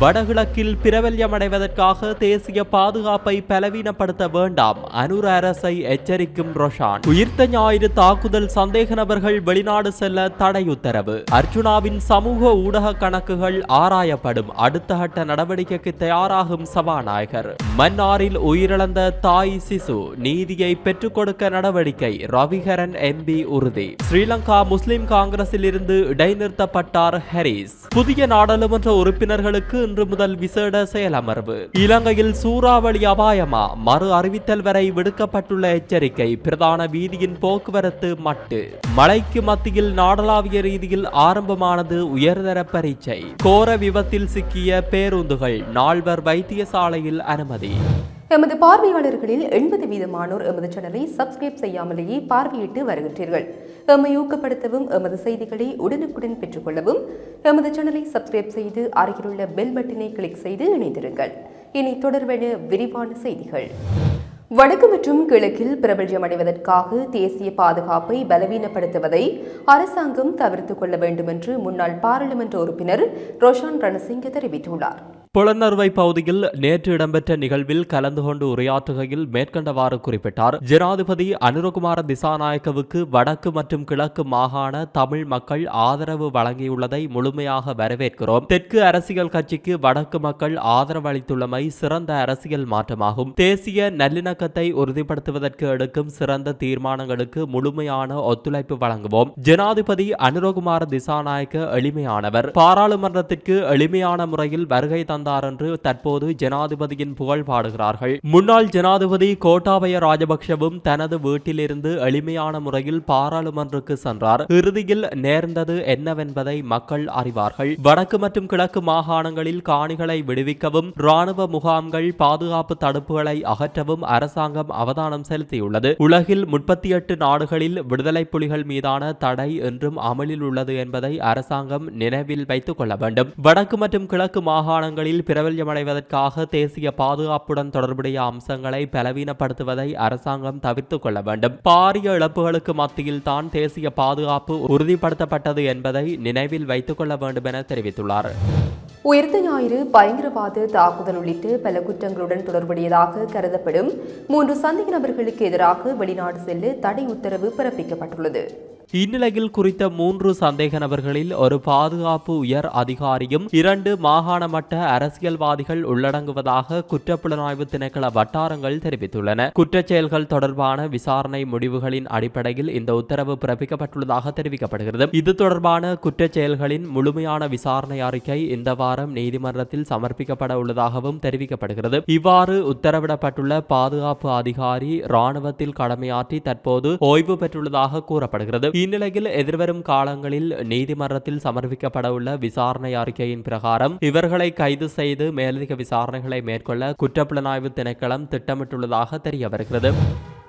வடகிழக்கில் பிரபல்யமடைவதற்காக தேசிய பாதுகாப்பை பலவீனப்படுத்த வேண்டாம் அனுர அரசை எச்சரிக்கும் ரொஷான். உயிர்த்த ஞாயிறு தாக்குதல் சந்தேக நபர்கள் வெளிநாடு செல்ல தடை உத்தரவு அர்ஜுனாவின் சமூக ஊடக கணக்குகள் ஆராயப்படும். அடுத்த கட்ட நடவடிக்கைக்கு தயாராகும் சபாநாயகர். மன்னாரில் உயிரிழந்த தாய் சிசு நீதியை பெற்றுக் கொடுக்க நடவடிக்கை ரவிகரன் எம்பி உறுதி. ஸ்ரீலங்கா முஸ்லிம் காங்கிரஸில் இருந்து இடைநிறுத்தப்பட்டார் ஹரிஸ். புதிய நாடாளுமன்ற உறுப்பினர்களுக்கு இன்று முதல் விசேட செயலமர்வு இலங்கையில் சூறாவளி அபாயமா? மறு அறிவித்தல் வரை விடுக்கப்பட்டுள்ள எச்சரிக்கை பிரதான வீதியின் போக்குவரத்து மட்டு. மழைக்கு மத்தியில் நாடளாவிய ரீதியில் ஆரம்பமானது உயர்தர பரீட்சை. கோர விபத்தில் சிக்கிய பேருந்துகள் நால்வர் வைத்தியசாலையில் அனுமதி. எமது பார்வையாளர்களில் எண்பது வீதமானோர் எமது சேனலை சப்ஸ்கிரைப் செய்யாமலேயே பார்வையிட்டு வருகின்றீர்கள். எம்மை ஊக்கப்படுத்தவும் எமது செய்திகளை உடனுக்குடன் பெற்றுக்கொள்ளவும் எமது சேனலை சப்ஸ்கிரைப் செய்து அருகிலுள்ள பெல் பட்டினை கிளிக் செய்து இணைந்திருங்கள். இனி தொடர்பென விரிவான செய்திகள். வடக்கு மற்றும் கிழக்கில் பிரபல்யமடைவதற்காக தேசிய பாதுகாப்பை பலவீனப்படுத்துவதை அரசாங்கம் தவிர்த்துக் கொள்ள வேண்டும் என்று முன்னாள் பாராளுமன்ற உறுப்பினர் ரோஷான் ரணசிங்க தெரிவித்துள்ளார். புலனறுவை பகுதியில் நேற்று இடம்பெற்ற நிகழ்வில் கலந்து கொண்டு உரையாற்றுகையில் மேற்கண்டவாறு குறிப்பிட்டார். ஜனாதிபதி அனுரகுமார திசாநாயக்கவுக்கு வடக்கு மற்றும் கிழக்கு மாகாண தமிழ் மக்கள் ஆதரவு வழங்கியுள்ளதை முழுமையாக வரவேற்கிறோம். தெற்கு அரசியல் கட்சிக்கு வடக்கு மக்கள் ஆதரவு அளித்துள்ளமை சிறந்த அரசியல் மாற்றமாகும். தேசிய நல்லிணக்கத்தை உறுதிப்படுத்துவதற்கு எடுக்கும் சிறந்த தீர்மானங்களுக்கு முழுமையான ஒத்துழைப்பு வழங்குவோம். ஜனாதிபதி அனுரகுமார திசாநாயக்க எளிமையானவர். பாராளுமன்றத்திற்கு எளிமையான முறையில் வருகை தந்த தந்தார் என்று தற்போது ஜனாதிபதியின் புகழ் பாடுகிறார்கள். முன்னாள் ஜனாதிபதி கோட்டாபய ராஜபக்ஷவும் தனது வீட்டிலிருந்து எளிமையான முறையில் பாராளுமன்றக்கு சென்றார். இறுதியில் நேர்ந்தது என்னவென்பதை மக்கள் அறிவார்கள். வடக்கு மற்றும் கிழக்கு மாகாணங்களில் காணிகளை விடுவிக்கவும் ராணுவ முகாம்கள் பாதுகாப்பு தடுப்புகளை அகற்றவும் அரசாங்கம் அவதானம் செலுத்தியுள்ளது. உலகில் முப்பத்தி எட்டு நாடுகளில் விடுதலை புலிகள் மீதான தடை என்றும் அமலில் உள்ளது என்பதை அரசாங்கம் நினைவில் வைத்துக் கொள்ள வேண்டும். வடக்கு மற்றும் கிழக்கு மாகாணங்களில் பிரபல்யமடைவதற்காக தேசிய பாதுகாப்புடன் தொடர்புடைய அம்சங்களை பலவீனப்படுத்துவதை அரசாங்கம் தவிர்த்துக் கொள்ள வேண்டும். பாரிய இழப்புகளுக்கு மத்தியில் தான் தேசிய பாதுகாப்பு உறுதிப்படுத்தப்பட்டது என்பதை நினைவில் வைத்துக் கொள்ள வேண்டும் என தெரிவித்துள்ளார். உயிர்த்த ஞாயிறு பயங்கரவாத தாக்குதல் உள்ளிட்ட பல குற்றங்களுடன் தொடர்புடையதாக கருதப்படும் மூன்று சந்தேக நபர்களுக்கு எதிராக வெளிநாடு செல்ல தடை உத்தரவு பிறப்பிக்கப்பட்டுள்ளது. இந்நிலையில் குறித்த மூன்று சந்தேக நபர்களில் ஒரு பாதுகாப்பு உயர் அதிகாரியும் இரண்டு மாகாண மட்ட அரசியல்வாதிகள் உள்ளடங்குவதாக குற்றப்புலனாய்வு திணைக்கள வட்டாரங்கள் தெரிவித்துள்ளன. குற்றச் செயல்கள் தொடர்பான விசாரணை முடிவுகளின் அடிப்படையில் இந்த உத்தரவு பிறப்பிக்கப்பட்டுள்ளதாக தெரிவிக்கப்படுகிறது. இது தொடர்பான குற்றச் செயல்களின் முழுமையான விசாரணை அறிக்கை இந்த வாரம் நீதிமன்றத்தில் சமர்ப்பிக்கப்பட உள்ளதாகவும் தெரிவிக்கப்படுகிறது. இவ்வாறு உத்தரவிடப்பட்டுள்ள பாதுகாப்பு அதிகாரி ராணுவத்தில் கடமையாற்றி தற்போது ஓய்வு பெற்றுள்ளதாக கூறப்படுகிறது. இந்நிலையில் எதிர்வரும் காலங்களில் நீதிமன்றத்தில் சமர்ப்பிக்கப்பட உள்ள விசாரணை அறிக்கையின் பிரகாரம் இவர்களை கைது செய்து மேலதிக விசாரணைகளை மேற்கொள்ள குற்றப்புலனாய்வு திணைக்களம் திட்டமிட்டுள்ளதாக தெரிய வருகிறது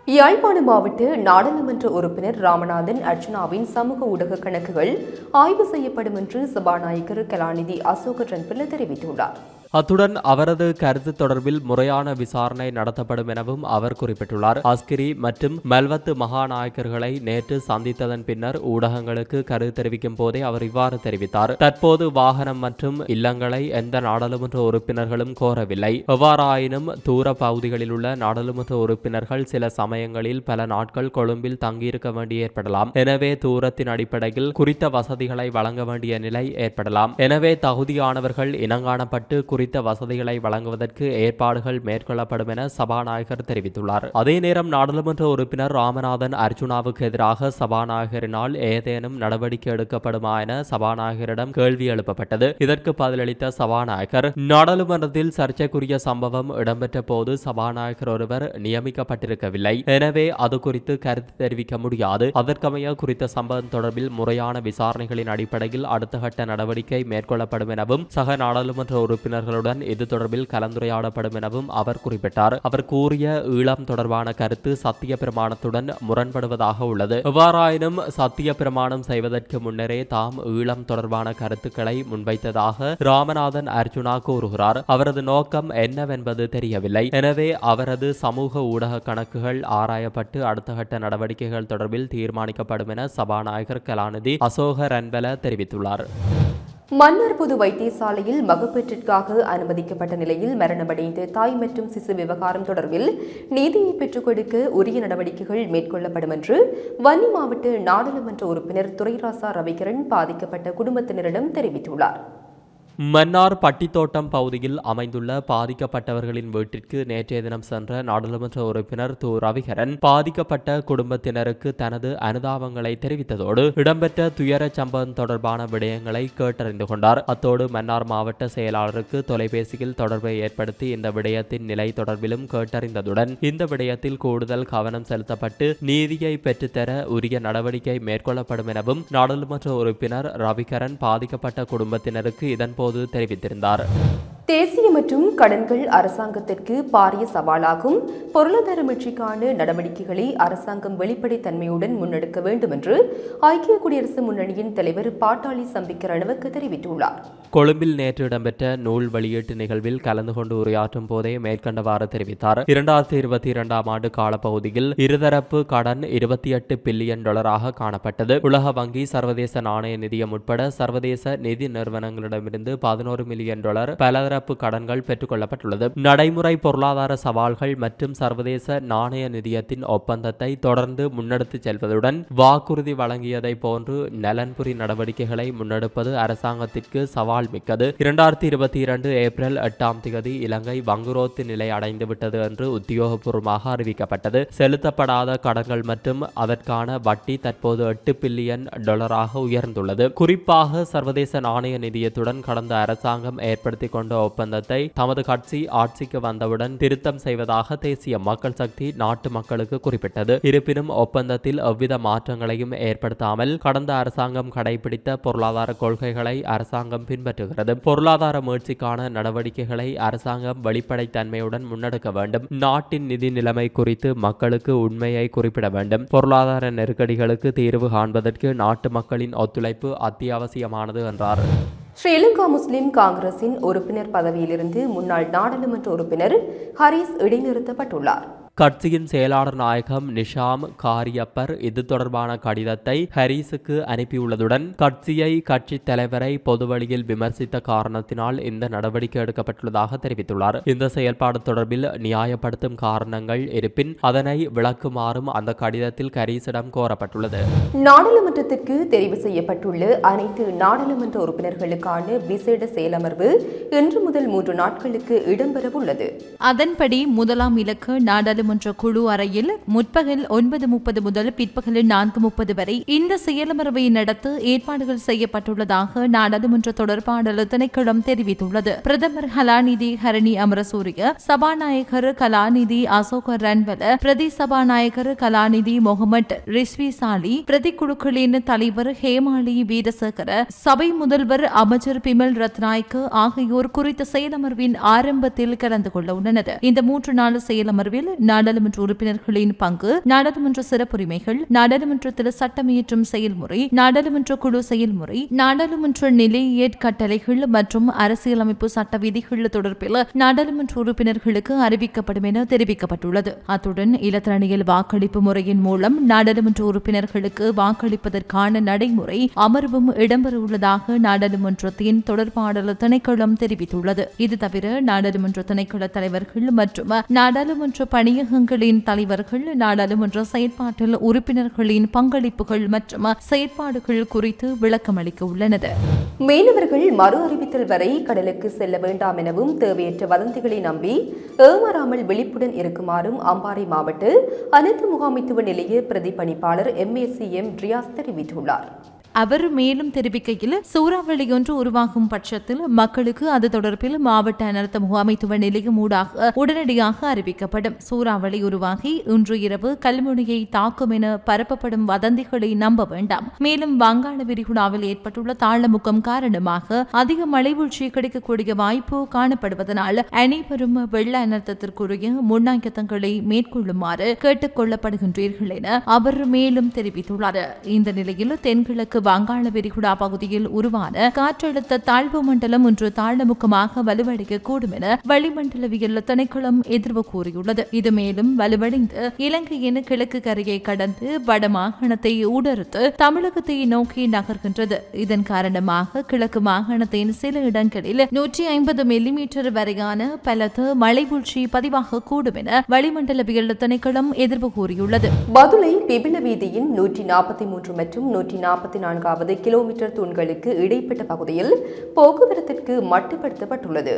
யாழ்ப்பாண மாவட்ட நாடாளுமன்ற உறுப்பினர் ராமநாதன் அர்ச்சனாவின் சமூக ஊடக கணக்குகள் ஆய்வு செய்யப்படும் என்று சபாநாயகர் கலாநிதி அசோக ரன்பிள்ள தெரிவித்துள்ளார் அத்துடன் அவரது கருத்து தொடர்பில் முறையான விசாரணை நடத்தப்படும் எனவும் அவர் குறிப்பிட்டுள்ளார். அஸ்கிரி மற்றும் மல்வத்து மகாநாயக்கர்களை நேற்று சந்தித்ததன் பின்னர் ஊடகங்களுக்கு கருத்து தெரிவிக்கும் போதே அவர் இவ்வாறு தெரிவித்தார். தற்போது வாகனம் மற்றும் இல்லங்களை எந்த நாடாளுமன்ற உறுப்பினர்களும் கோரவில்லை. எவ்வாறாயினும் தூர பகுதிகளில் உள்ள நாடாளுமன்ற உறுப்பினர்கள் சில சமயங்களில் பல நாட்கள் கொழும்பில் தங்கியிருக்க வேண்டி ஏற்படலாம். எனவே தூரத்தின் அடிப்படையில் குறித்த வசதிகளை வழங்க வேண்டிய நிலை ஏற்படலாம். எனவே தகுதியானவர்கள் இனங்காணப்பட்டு குறித்த வசதிகளை வழங்குவதற்கு ஏற்பாடுகள் மேற்கொள்ளப்படும் என சபாநாயகர் தெரிவித்துள்ளார். அதே நேரம் நாடாளுமன்ற உறுப்பினர் ராமநாதன் அர்ஜுனாவுக்கு எதிராக சபாநாயகரினால் ஏதேனும் நடவடிக்கை எடுக்கப்படுமா என சபாநாயகரிடம் கேள்வி எழுப்பப்பட்டது. இதற்கு பதிலளித்த சபாநாயகர் நாடாளுமன்றத்தில் சர்ச்சைக்குரிய சம்பவம் இடம்பெற்ற போது சபாநாயகர் ஒருவர் நியமிக்கப்பட்டிருக்கவில்லை. எனவே அது குறித்து கருத்து தெரிவிக்க முடியாது. அதற்கமைய குறித்த சம்பவம் தொடர்பில் முறையான விசாரணைகளின் அடிப்படையில் அடுத்த கட்ட நடவடிக்கை மேற்கொள்ளப்படும் எனவும் சக நாடாளுமன்ற உறுப்பினர் தலைவர்களுடன் இது தொடர்பில் கலந்துரையாடப்படும் எனவும் அவர் குறிப்பிட்டார். அவர் கூறிய ஈழம் தொடர்பான கருத்து சத்திய பிரமாணத்துடன் முரண்படுவதாக உள்ளது. எவ்வாறாயினும் சத்திய பிரமாணம் செய்வதற்கு முன்னரே தாம் ஈழம் தொடர்பான கருத்துக்களை முன்வைத்ததாக ராமநாதன் அர்ஜுனா கூறுகிறார். அவரது நோக்கம் என்னவென்பது தெரியவில்லை. எனவே அவரது சமூக ஊடக கணக்குகள் ஆராயப்பட்டு அடுத்த கட்ட நடவடிக்கைகள் தொடர்பில் தீர்மானிக்கப்படும் என சபாநாயகர் கலாநிதி அசோக ரன்பல தெரிவித்துள்ளார். மன்னார் பொது வைத்தியசாலையில் மகப்பேற்றிற்காக அனுமதிக்கப்பட்ட நிலையில் மரணமடைந்த தாய் மற்றும் சிசு விவகாரம் தொடர்பில் நீதியை பெற்றுக் கொடுக்க உரிய நடவடிக்கைகள் மேற்கொள்ளப்படும் என்று வன்னி மாவட்ட நாடாளுமன்ற உறுப்பினர் துரைராசா ரவிகரன் பாதிக்கப்பட்ட குடும்பத்தினரிடம் தெரிவித்துள்ளார். மன்னார் பட்டித்தோட்டம் பகுதியில் அமைந்துள்ள பாதிக்கப்பட்டவர்களின் வீட்டிற்கு நேற்றைய தினம் சென்ற நாடாளுமன்ற உறுப்பினர் து. ரவிகரன் பாதிக்கப்பட்ட குடும்பத்தினருக்கு தனது அனுதாபங்களை தெரிவித்ததோடு இடம்பெற்ற துயர சம்பவம் தொடர்பான விடயங்களை கேட்டறிந்து கொண்டார். அத்தோடு மன்னார் மாவட்ட செயலாளருக்கு தொலைபேசியில் தொடர்பை ஏற்படுத்தி இந்த விடயத்தின் நிலை தொடர்பிலும் கேட்டறிந்ததுடன் இந்த விடயத்தில் கூடுதல் கவனம் செலுத்தப்பட்டு நீதியை பெற்றுத்தர உரிய நடவடிக்கை மேற்கொள்ளப்படும் எனவும் நாடாளுமன்ற உறுப்பினர் ரவிகரன் பாதிக்கப்பட்ட குடும்பத்தினருக்கு இதன்போது தெரிவித்திருந்தார். தேசிய மற்றும் கடன்கள் அரசாங்கத்திற்கு பாரிய சவாலாகும். பொருளாதார மீட்சிக்கான நடவடிக்கைகளை அரசாங்கம் வெளிப்படைத்தன்மையுடன் முன்னெடுக்க வேண்டும் என்று ஐக்கிய குடியரசு முன்னணியின் தலைவர் பாட்டாளி சம்பிக்க ரணவுக்கு தெரிவித்துள்ளார். கொழும்பில் நேற்று இடம்பெற்ற நூல் வெளியீட்டு நிகழ்வில் கலந்து கொண்டு உரையாற்றும் போதே மேற்கண்டவாறு தெரிவித்தார். இரண்டாயிரத்தி இருபத்தி இரண்டாம் ஆண்டு காலப்பகுதியில் இருதரப்பு கடன் இருபத்தி எட்டு பில்லியன் டாலராக காணப்பட்டது. உலக வங்கி சர்வதேச நாணய நிதியம் உட்பட சர்வதேச நிதி நிறுவனங்களிடமிருந்து பதினோரு மில்லியன் டாலர் பலதரப்பு கடன்கள் பெற்றுக்கொள்ளப்பட்டுள்ளது. நடைமுறை பொருளாதார சவால்கள் மற்றும் சர்வதேச நாணய நிதியத்தின் ஒப்பந்தத்தை தொடர்ந்து முன்னெடுத்துச் செல்வதுடன் வாக்குறுதி வழங்கியதை போன்று நலன்புரி நடவடிக்கைகளை முன்னெடுப்பது அரசாங்கத்திற்கு சவால் மிக்கது. இரண்டாயிரத்தி இருபத்தி இரண்டு ஏப்ரல் எட்டாம் தேதி இலங்கை வங்குரோத்து நிலை அடைந்துவிட்டது என்று உத்தியோகபூர்வமாக அறிவிக்கப்பட்டது. செலுத்தப்படாத கடன்கள் மற்றும் அதற்கான வட்டி தற்போது எட்டு பில்லியன் டாலராக உயர்ந்துள்ளது. குறிப்பாக சர்வதேச நாணய நிதியத்துடன் கடந்த அரசாங்கம் ஏற்படுத்திக் கொண்ட ஒப்பந்தத்தை தமது கட்சி ஆட்சிக்கு வந்தவுடன் திருத்தம் செய்வதாக தேசிய மக்கள் சக்தி நாட்டு மக்களுக்கு குறிப்பிட்டது. இருப்பினும் ஒப்பந்தத்தில் எவ்வித மாற்றங்களையும் ஏற்படுத்தாமல் கடந்த அரசாங்கம் கடைபிடித்த பொருளாதார கொள்கைகளை அரசாங்கம் பின்பற்றுகிறது. பொருளாதார முயற்சிக்கான நடவடிக்கைகளை அரசாங்கம் வெளிப்படைத்தன்மையுடன் முன்னெடுக்க வேண்டும். நாட்டின் நிதி நிலைமை குறித்து மக்களுக்கு உண்மையை குறிப்பிட வேண்டும். பொருளாதார நெருக்கடிகளுக்கு தீர்வு காண்பதற்கு நாட்டு மக்களின் ஒத்துழைப்பு அத்தியாவசியமானது என்றார். ஸ்ரீலங்கா முஸ்லிம் காங்கிரசின் உறுப்பினர் பதவியிலிருந்து முன்னாள் நாடாளுமன்ற உறுப்பினர் ஹரீஸ் இடைநிறுத்தப்பட்டுள்ளார். கட்சியின் செயலாளர் நாயகம் நிஷாம் காரியப்பர் இது தொடர்பான கடிதத்தை ஹரீஸுக்கு அனுப்பியுள்ளதுடன் கட்சியை கட்சி தலைவரை பொதுவழியில் விமர்சித்த காரணத்தினால் இந்த நடவடிக்கை எடுக்கப்பட்டுள்ளதாக தெரிவித்துள்ளார். இந்த செயல்பாடு தொடர்பில் நியாயப்படுத்தும் காரணங்கள் இருப்பின் அதனை விளக்குமாறும் அந்த கடிதத்தில் ஹரீஸிடம் கோரப்பட்டுள்ளது. நாடாளுமன்றத்திற்கு தெரிவு செய்யப்பட்டுள்ள அனைத்து நாடாளுமன்ற உறுப்பினர்களுக்கான விசேட செயலமர்வு இன்று முதல் மூன்று நாட்களுக்கு இடம்பெறவுள்ளது. அதன்படி முதலாம் இலக்கு நாடாளுமன்ற நாடாளுமன்ற குழு அறையில் முற்பகல் ஒன்பது முப்பது முதல் பிற்பகல் நான்கு முப்பது வரை இந்த செயலமர்வை நடத்த ஏற்பாடுகள் செய்யப்பட்டுள்ளதாக நாடாளுமன்ற தொடர்பாடல் திணைக்களம் தெரிவித்துள்ளது. பிரதமர் கலாநிதி ஹரணி அமரசூரிய சபாநாயகர் கலாநிதி அசோக ரன்வல பிரதி சபாநாயகர் கலாநிதி முகமது ரிஸ்வி சாலி பிரதி குழுக்களின் தலைவர் ஹேமாலி வீரசேகர சபை முதல்வர் அமைச்சர் பிமல் ரத்நாயக்கு ஆகியோர் குறித்த செயலமர்வின் ஆரம்பத்தில் கலந்து கொள்ள உள்ளனர். இந்த மூன்று நாள் செயலமர்வில் நாடாளுமன்ற உறுப்பினர்களின் பங்கு நாடாளுமன்ற சிறப்புரிமைகள் நாடாளுமன்றத்தில் சட்டமியற்றும் செயல்முறை நாடாளுமன்ற குழு செயல்முறை நாடாளுமன்ற நிலையியற் கட்டளைகள் மற்றும் அரசியலமைப்பு சட்ட விதிகள் தொடர்பில் நாடாளுமன்ற உறுப்பினர்களுக்கு அறிவிக்கப்படும் என தெரிவிக்கப்பட்டுள்ளது. அத்துடன் இலத்திரணியல் வாக்களிப்பு முறையின் மூலம் நாடாளுமன்ற உறுப்பினர்களுக்கு வாக்களிப்பதற்கான நடைமுறை அமர்வும் இடம்பெறவுள்ளதாக நாடாளுமன்றத்தின் தொடர்பாடல் திணைக்களம் தெரிவித்துள்ளது. இது தவிர நாடாளுமன்ற திணைக்கள தலைவர்கள் மற்றும் நாடாளுமன்ற பணியகங்களின் தலைவர்கள் நாடாளுமன்ற செயற்பாட்டில் உறுப்பினர்களின் பங்களிப்புகள் மற்றும் செயற்பாடுகள் குறித்து விளக்கமளிக்க உள்ளனர் மீனவர்கள் மறு அறிவித்தல் வரை கடலுக்கு செல்ல வேண்டாம் எனவும் தேவையற்ற வதந்திகளை நம்பி ஏமாறாமல் விழிப்புடன் இருக்குமாறும் அம்பாறை மாவட்ட அனைத்து முகாமைத்துவ நிலைய பிரதிபணிப்பாளர் எம்எஸ் எம் ரியாஸ் தெரிவித்துள்ளார். அவர் மேலும் தெரிவிக்கையில் சூறாவளி ஒன்று உருவாகும் பட்சத்தில் மக்களுக்கு அது தொடர்பில் மாவட்ட அனர்த்த முகாமைத்துவ நிலையம் ஊடாக உடனடியாக அறிவிக்கப்படும். சூறாவளி உருவாகி இன்று இரவு கல்முனையை தாக்கும் என பரப்பப்படும் வதந்திகளை நம்ப வேண்டாம். மேலும் வங்காள விரிகுடாவில் ஏற்பட்டுள்ள தாழமுகம் காரணமாக அதிக மழை வீழ்ச்சி கிடைக்கக்கூடிய வாய்ப்பு காணப்படுவதனால் அனைவரும் வெள்ள அனர்த்தத்திற்குரிய முன்னாயத்தங்களை மேற்கொள்ளுமாறு கேட்டுக் கொள்ளப்படுகின்றீர்கள் என அவர் மேலும் தெரிவித்துள்ளார். இந்த நிலையில் தென்கிழக்கு வங்காள விரிகுடா பகுதியில் உருவான காற்றழுத்த தாழ்வு மண்டலம் இன்று தாழ்முகமாக வலுவடையக்கூடும் என வளிமண்டலவியல் திணைக்களம் எதிர்வு கூறியுள்ளது. இது மேலும் வலுவடைந்து இலங்கையின் கிழக்கு கரையை கடந்து வடமாகாணத்தை ஊடறுத்து தமிழகத்தை நோக்கி நகர்கின்றது. இதன் காரணமாக கிழக்கு மாகாணத்தின் சில இடங்களில் நூற்றி ஐம்பது மில்லிமீட்டர் வரையான பலத்த மழை வீழ்ச்சி பதிவாகக்கூடும் என வளிமண்டலவியல் திணைக்களம் எதிர்வு கூறியுள்ளது. பதுளை பிபில வீதியின் நூற்றி நாற்பத்தி மூன்று மற்றும் நூற்றி நாற்பத்தி நான்காவது கிலோமீட்டர் தூண்களுக்கு இடைப்பட்ட பகுதியில் போக்குவரத்திற்கு மட்டுப்படுத்தப்பட்டுள்ளது.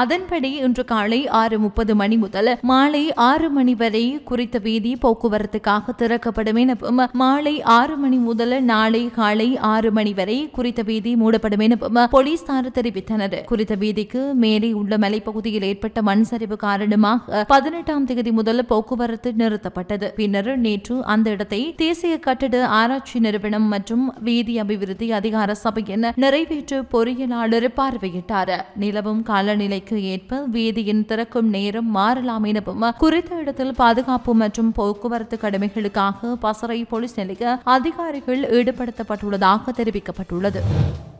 அதன்படி இன்று காலை ஆறு முப்பது மணி முதல் மாலை ஆறு மணி வரை குறித்த வீதி போக்குவரத்துக்காக திறக்கப்படும் எனவும் மாலை ஆறு மணி முதல் நாளை காலை ஆறு மணி வரை குறித்த வீதி மூடப்படும் எனவும் போலீசார் தெரிவித்தனர். குறித்த வீதிக்கு மேலே உள்ள மலைப்பகுதியில் ஏற்பட்ட மண் சரிவு காரணமாக பதினெட்டாம் தேதி முதல் போக்குவரத்து நிறுத்தப்பட்டது. பின்னர் நேற்று அந்த இடத்தை தேசிய கட்டட ஆராய்ச்சி நிறுவனம் மற்றும் வீதி அபிவிருத்தி அதிகார சபையின் நிறைவேற்று பொறியியலாளர் பார்வையிட்டார். நிலவும் காலநிலை தேவைக்கு ஏற்ப வீதியின் திறக்கும் நேரம் மாறலாம் எனவும் குறித்த இடத்தில் பாதுகாப்பு மற்றும் போக்குவரத்து கடமைகளுக்காக பசறை போலீஸ் நிலைய அதிகாரிகள் ஈடுபடுத்தப்பட்டுள்ளதாக தெரிவிக்கப்பட்டுள்ளது.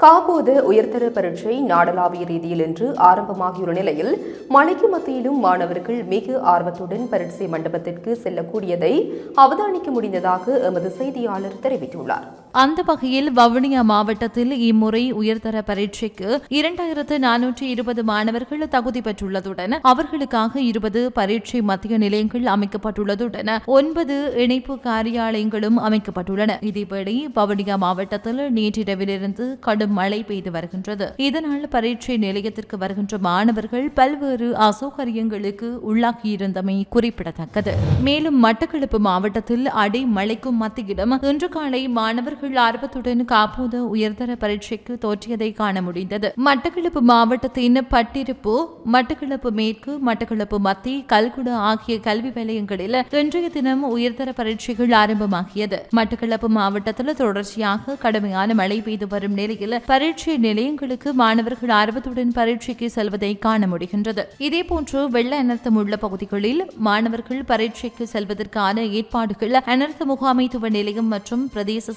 காபோது உயர்தர பரீட்சை நாடளாவிய ரீதியில் இன்று ஆரம்பமாகியுள்ள நிலையில் மழைக்கு மத்தியிலும் மாணவர்கள் மிக ஆர்வத்துடன் பரீட்சை மண்டபத்திற்கு செல்லக்கூடியதை அவதானிக்க முடிந்ததாக எமது செய்தியாளர் தெரிவித்துள்ளார். அந்த வகையில் வவுனியா மாவட்டத்தில் இம்முறை உயர்தர பரீட்சைக்கு இரண்டாயிரத்து நானூற்றி இருபது மாணவர்கள் தகுதி பெற்றுள்ளதுடன் அவர்களுக்காக இருபது பரீட்சை மத்திய நிலையங்கள் அமைக்கப்பட்டுள்ளதுடன் ஒன்பது இணைப்பு காரியாலயங்களும் அமைக்கப்பட்டுள்ளன. இதேவேளை வவுனியா மாவட்டத்தில் நேற்றிரவிலிருந்து கடும் மழை பெய்து வருகின்றது. இதனால் பரீட்சை நிலையத்திற்கு வருகின்ற மாணவர்கள் பல்வேறு அசௌகரியங்களுக்கு உள்ளாகியிருந்தமை குறிப்பிடத்தக்கது. மேலும் மட்டக்களப்பு மாவட்டத்தில் அடை மழைக்கும் மத்தியிலும் இன்று காலை மாணவர்கள் ஆர்வத்துடன் காப்போது உயர்தர பரீட்சைக்கு தோற்றியதை காண முடிந்தது. மட்டக்களப்பு மாவட்டத்தின் பட்டிருப்பு மட்டக்களப்பு மேற்கு மட்டக்களப்பு மத்தி கல்குடா ஆகிய கல்வி நிலையங்களில் இன்றைய தினம் உயர்தர பரீட்சைகள் ஆரம்பமாகியது. மட்டக்களப்பு மாவட்டத்தில் தொடர்ச்சியாக கடுமையான மழை பெய்து வரும் நிலையில் பரீட்சை நிலையங்களுக்கு மாணவர்கள் ஆர்வத்துடன் பரீட்சைக்கு செல்வதை காண முடிகின்றது. இதேபோன்று வெள்ள அனர்த்தம் உள்ள பகுதிகளில் மாணவர்கள் பரீட்சைக்கு செல்வதற்கான ஏற்பாடுகள் அனர்த்த முகாமைத்துவ நிலையம் மற்றும் பிரதேச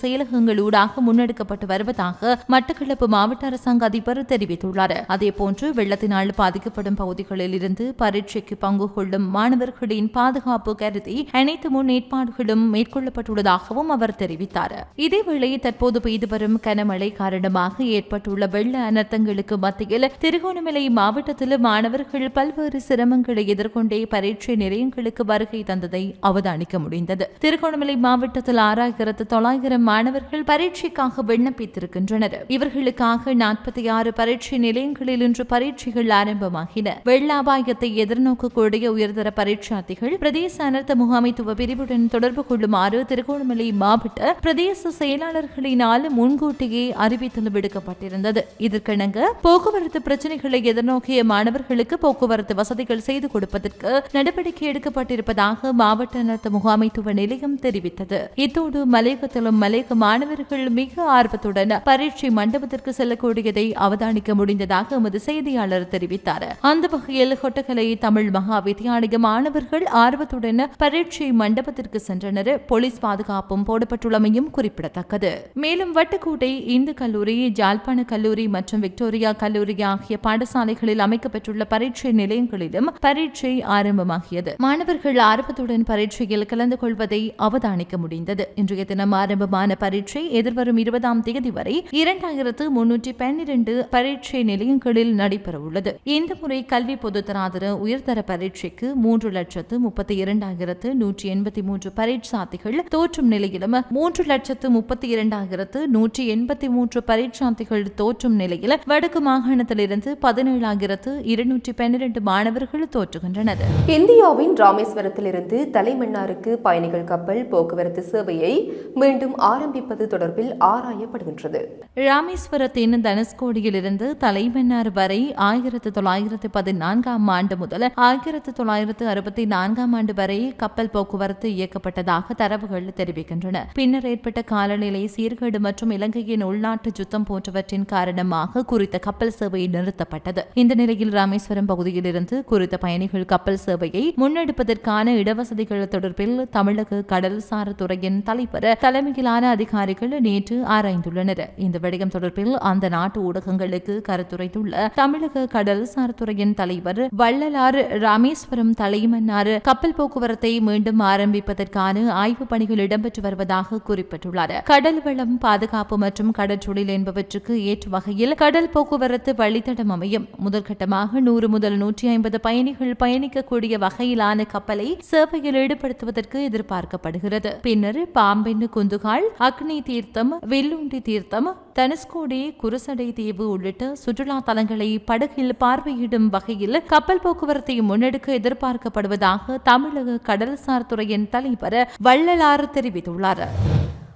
ஊடாக முன்னெடுக்கப்பட்டு வருவதாக மட்டக்களப்பு மாவட்ட அரசாங்க அதிபர் தெரிவித்துள்ளார். அதேபோன்று வெள்ளத்தினால் பாதிக்கப்படும் பகுதிகளில் இருந்து பரீட்சைக்கு பங்கு கொள்ளும் மாணவர்களின் பாதுகாப்பு கருதி அனைத்து முன்னேற்பாடுகளும் மேற்கொள்ளப்பட்டுள்ளதாகவும் அவர் தெரிவித்தார். இதேவேளை தற்போது பெய்து வரும் கனமழை காரணமாக ஏற்பட்டுள்ள வெள்ள அனர்த்தங்களுக்கு மத்தியில் திருகோணமலை மாவட்டத்தில் மாணவர்கள் பல்வேறு சிரமங்களை எதிர்கொண்டே பரீட்சை நிலையங்களுக்கு வருகை தந்ததை அவதானிக்க முடிந்தது. திருகோணமலை மாவட்டத்தில் ஆறாயிரத்து தொள்ளாயிரம் மாணவர்கள் பரீட்சைக்காக விண்ணப்பித்திருக்கின்றனர். இவர்களுக்காக நாற்பத்தி ஆறு பரீட்சை நிலையங்களில் இன்று பரீட்சைகள் ஆரம்பமாகின. வெள்ள அபாயத்தை எதிர்நோக்கக்கூடிய உயர்தர பரீட்சார்த்திகள் பிரதேச அனர்த்த முகாமைத்துவ பிரிவுடன் தொடர்பு கொள்ளுமாறு திருகோணமலை மாவட்ட பிரதேச செயலாளர்களினால் முன்கூட்டியே அறிவித்தல் விடுக்கப்பட்டிருந்தது. இதற்கிணங்க போக்குவரத்து பிரச்சனைகளை எதிர்நோக்கிய மாணவர்களுக்கு போக்குவரத்து வசதிகள் செய்து கொடுப்பதற்கு நடவடிக்கை எடுக்கப்பட்டிருப்பதாக மாவட்ட அனர்த்த முகாமைத்துவ நிலையம் தெரிவித்தது. இத்தோடு மலையகத்திலும் மலையக மாணவர்கள் மிக ஆர்வத்துடன் பரீட்சை மண்டபத்திற்கு செல்லக்கூடியதை அவதானிக்க முடிந்ததாக எமது செய்தியாளர் தெரிவித்தார். அந்த வகையில் கொட்டகலை தமிழ் மகா வித்தியாலய மாணவர்கள் ஆர்வத்துடன் பரீட்சை மண்டபத்திற்கு சென்றனர். போலீஸ் பாதுகாப்பும் போடப்பட்டுள்ளமையும் குறிப்பிடத்தக்கது. மேலும் வட்டுக்கோட்டை இந்து கல்லூரி ஜாழ்ப்பாண கல்லூரி மற்றும் விக்டோரியா கல்லூரி ஆகிய பாடசாலைகளில் அமைக்கப்பட்டுள்ள பரீட்சை நிலையங்களிலும் பரீட்சை ஆரம்பமாகியது. மாணவர்கள் ஆர்வத்துடன் பரீட்சையில் கலந்து கொள்வதை அவதானிக்க முடிந்தது. இன்றைய தினம் ஆரம்பமான பரீட்சை பரீட்சை எதிர்வரும் இருபதாம் தேதி வரை இரண்டாயிரத்து முன்னூற்றி பன்னிரண்டு பரீட்சை நிலையங்களில் நடைபெறவுள்ளது. இந்த முறை கல்வி பொதுத்தராதர உயர்தர பரீட்சைக்கு மூன்று லட்சத்து முப்பத்தி இரண்டாயிரத்து நூற்றி எண்பத்தி மூன்று பரீட்சார்த்திகள் தோற்றும் நிலையிலும் மூன்று லட்சத்து முப்பத்தி இரண்டாயிரத்து நூற்றி எண்பத்தி மூன்று பரீட்சார்த்திகள் தோற்றும் நிலையில் வடக்கு மாகாணத்திலிருந்து பதினேழாயிரத்து இருநூற்றி பன்னிரண்டு மாணவர்கள் தோற்றுகின்றனர். இந்தியாவின் ராமேஸ்வரத்திலிருந்து தலைமன்னாருக்கு பயணிகள் கப்பல் போக்குவரத்து சேவையை மீண்டும் ஆரம்பிப்பு அமைப்பது தொடர்பில் ஆராயப்படுகின்றது. ராமேஸ்வரத்தின் தனுஷ்கோடியிலிருந்து தலைமன்னார் வரை ஆயிரத்தி தொள்ளாயிரத்து பதினான்காம் ஆண்டு முதல் ஆயிரத்தி தொள்ளாயிரத்து அறுபத்தி நான்காம் ஆண்டு வரை கப்பல் போக்குவரத்து இயக்கப்பட்டதாக தரவுகள் தெரிவிக்கின்றன. பின்னர் ஏற்பட்ட காலநிலை சீர்கேடு மற்றும் இலங்கையின் உள்நாட்டு யுத்தம் போன்றவற்றின் காரணமாக குறித்த கப்பல் சேவை நிறுத்தப்பட்டது. இந்த நிலையில் ராமேஸ்வரம் பகுதியிலிருந்து குறித்த பயணிகள் கப்பல் சேவையை முன்னெடுப்பதற்கான இடவசதிகள் தொடர்பில் தமிழக கடல்சார் துறையின் தலைவர் தலைமையிலான அதிகாரி அதிகாரிகள் நேற்று ஆராய்ந்துள்ளனர். இந்த விடயம் தொடர்பில் அந்த நாட்டு ஊடகங்களுக்கு கருத்துரைத்துள்ள தமிழக கடல்சார் துறையின் தலைவர் வள்ளலார் ராமேஸ்வரம் தலைமன்னார் கப்பல் போக்குவரத்தை மீண்டும் ஆரம்பிப்பதற்கான ஆய்வுப் பணிகள் இடம்பெற்று வருவதாக குறிப்பிட்டுள்ளார். கடல் வளம் பாதுகாப்பு மற்றும் கடற்றொழில் என்பவற்றுக்கு ஏற்ற வகையில் கடல் போக்குவரத்து வழித்தடம் அமையும். முதற்கட்டமாக நூறு முதல் நூற்றி ஐம்பது பயணிகள் பயணிக்கக்கூடிய வகையிலான கப்பலை சேவையில் ஈடுபடுத்துவதற்கு எதிர்பார்க்கப்படுகிறது. பின்னர் பாம்பின் குந்துகால் அக்னி தீர்த்தம் வெல்லுண்டி தீர்த்தம் தனுஷ்கோடி குருசடை தீவு உள்ளிட்ட சுற்றுலா தலங்களை படகில் பார்வையிடும் வகையில் கப்பல் போக்குவரத்தை முன்னெடுக்க எதிர்பார்க்கப்படுவதாக தமிழக கடல்சார் துறையின் தலைவர் வள்ளலார் தெரிவித்துள்ளார்.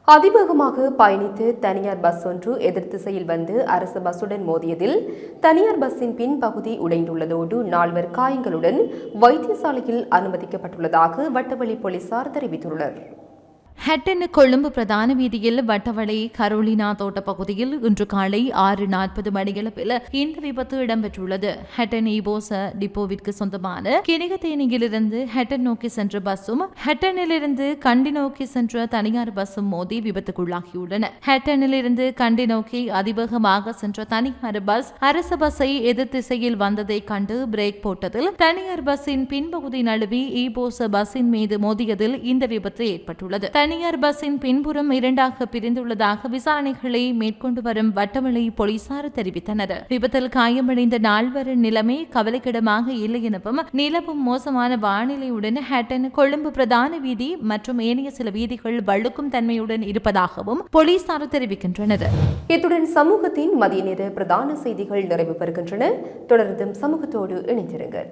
அதிவேகமாக பயணித்து தனியார் பஸ் ஒன்று எதிர் திசையில் வந்து அரசு பஸ்ஸுடன் மோதியதில் தனியார் பஸ்ஸின் பின்பகுதி உடைந்துள்ளதோடு நால்வர் காயங்களுடன் வைத்தியசாலையில் அனுமதிக்கப்பட்டுள்ளதாக வட்டவழி போலீசார் தெரிவித்துள்ளனர். ஹட்டன் கொழும்பு பிரதான வீதியில் வட்டவளை கரோலினா தோட்ட பகுதியில் இன்று காலை ஆறு நாற்பது மணியளவில் இந்த விபத்து இடம்பெற்றுள்ளது. ஹட்டன் ஈபோச டிப்போவிற்கு சொந்தமான கிணிகத்தேனியிலிருந்து ஹட்டன் நோக்கி சென்ற பஸ்ஸும் ஹட்டனிலிருந்து கண்டி நோக்கி சென்ற தனியார் பஸ்ஸும் மோதி விபத்துக்குள்ளாகியுள்ளன. ஹட்டனிலிருந்து கண்டி நோக்கி அதிவேகமாக சென்ற தனியார் பஸ் அரசு பஸ்ஸை எதிர் திசையில் வந்ததை கண்டு பிரேக் போட்டதில் தனியார் பஸ்ஸின் பின்பகுதி நழுவி ஈபோச பஸ்ஸின் மீது மோதியதில் இந்த விபத்து ஏற்பட்டுள்ளது. தனியார் பஸ்ஸின் பின்புறம் இரண்டாக பிரிந்துள்ளதாக விசாரணைகளை மேற்கொண்டு வரும் வட்டவளை போலீசார் தெரிவித்தனர். விபத்தில் காயமடைந்த நால்வரின் நிலைமை கவலைக்கிடமாக இல்லை எனவும் நிலவும் மோசமான வானிலையுடன் ஹேட்டன் கொழும்பு பிரதான வீதி மற்றும் ஏனைய சில வீதிகள் வழுக்கும் தன்மையுடன் இருப்பதாகவும் போலீசார் தெரிவிக்கின்றனர். இத்துடன் சமூகத்தின் மதிய நேர பிரதான செய்திகள் நிறைவு பெறுகின்றன. தொடர்ந்தும் சமூகத்தோடு இணைந்திருங்கள்.